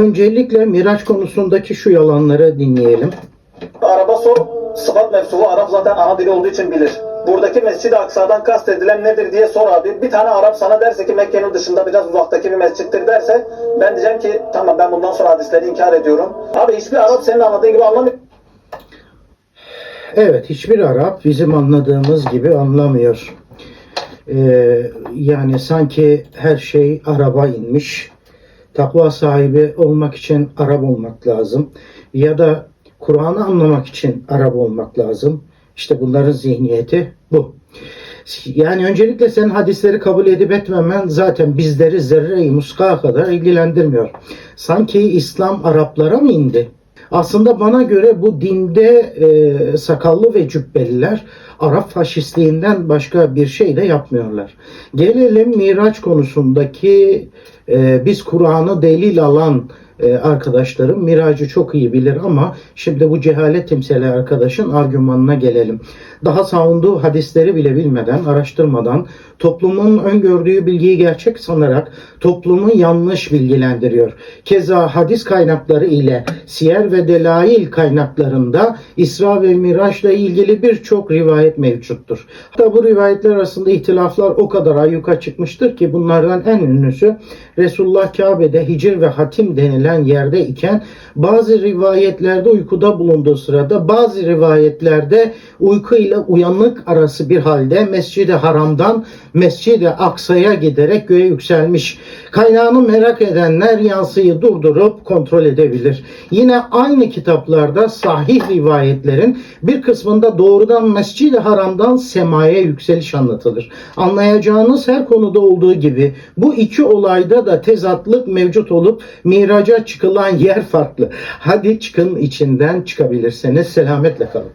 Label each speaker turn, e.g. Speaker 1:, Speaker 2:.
Speaker 1: Öncelikle Miraç konusundaki şu yalanları dinleyelim.
Speaker 2: Araba sor, sıfat mefsubu Arap zaten ana dili olduğu için bilir. Buradaki Mescid-i Aksa'dan kastedilen nedir diye sor abi. Bir tane Arap sana derse ki Mekke'nin dışında biraz uzaktaki bir mescittir derse ben diyeceğim ki tamam ben bundan sonra hadisleri inkar ediyorum. Abi hiçbir Arap senin anladığın gibi anlamıyor.
Speaker 1: Evet, hiçbir Arap bizim anladığımız gibi anlamıyor. Ee, yani sanki her şey araba inmiş. Takva sahibi olmak için Arap olmak lazım. Ya da Kur'an'ı anlamak için Arap olmak lazım. İşte bunların zihniyeti bu. Yani öncelikle senin hadisleri kabul edip etmemen zaten bizleri zerre-i muska kadar ilgilendirmiyor. Sanki İslam Araplara mı indi? Aslında bana göre bu dinde e, sakallı ve cübbeliler Arap faşistliğinden başka bir şey de yapmıyorlar. Gelelim Miraç konusundaki e, biz Kur'an'ı delil alan e, arkadaşlarım Miracı çok iyi bilir ama şimdi bu cehalet timsali arkadaşın argümanına gelelim. Daha savunduğu hadisleri bile bilmeden, araştırmadan toplumun öngördüğü bilgiyi gerçek sanarak toplumu yanlış bilgilendiriyor. Keza hadis kaynakları ile siyer ve delail kaynaklarında İsra ve Miraç'la ilgili birçok rivayet mevcuttur. Hatta bu rivayetler arasında ihtilaflar o kadar ayyuka çıkmıştır ki bunlardan en ünlüsü Resulullah Kabe'de hicir ve hatim denilen yerde iken bazı rivayetlerde uykuda bulunduğu sırada bazı rivayetlerde uyku ile uyanık arası bir halde Mescid-i Haram'dan Mescid-i Aksa'ya giderek göğe yükselmiş. Kaynağını merak edenler yansıyı durdurup kontrol edebilir. Yine aynı kitaplarda sahih rivayetlerin bir kısmında doğrudan Mescid-i Haram'dan semaya yükseliş anlatılır. Anlayacağınız her konuda olduğu gibi bu iki olayda da tezatlık mevcut olup miraca çıkılan yer farklı. Hadi çıkın içinden çıkabilirseniz selametle kalın.